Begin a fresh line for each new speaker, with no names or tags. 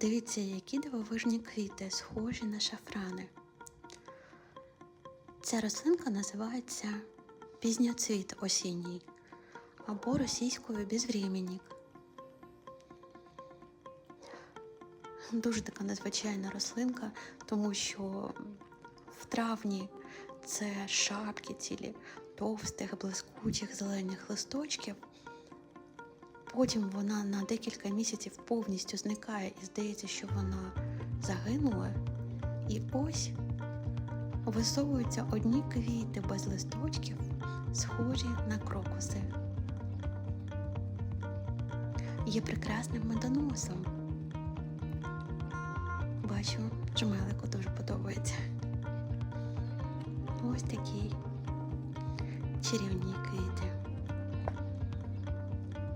Подивіться, які дивовижні квіти, схожі на шафрани. Ця рослинка називається пізньоцвіт осінній або російською безвременник. Дуже така незвичайна рослинка, тому що в травні це шапки цілі товстих, блискучих зелених листочків. Потім вона на декілька місяців повністю зникає і здається, що вона загинула. І ось висовуються одні квіти без листочків, схожі на крокуси. Є прекрасним медоносом. Бачу, Джмелику дуже подобається. Ось такі чарівні квіти.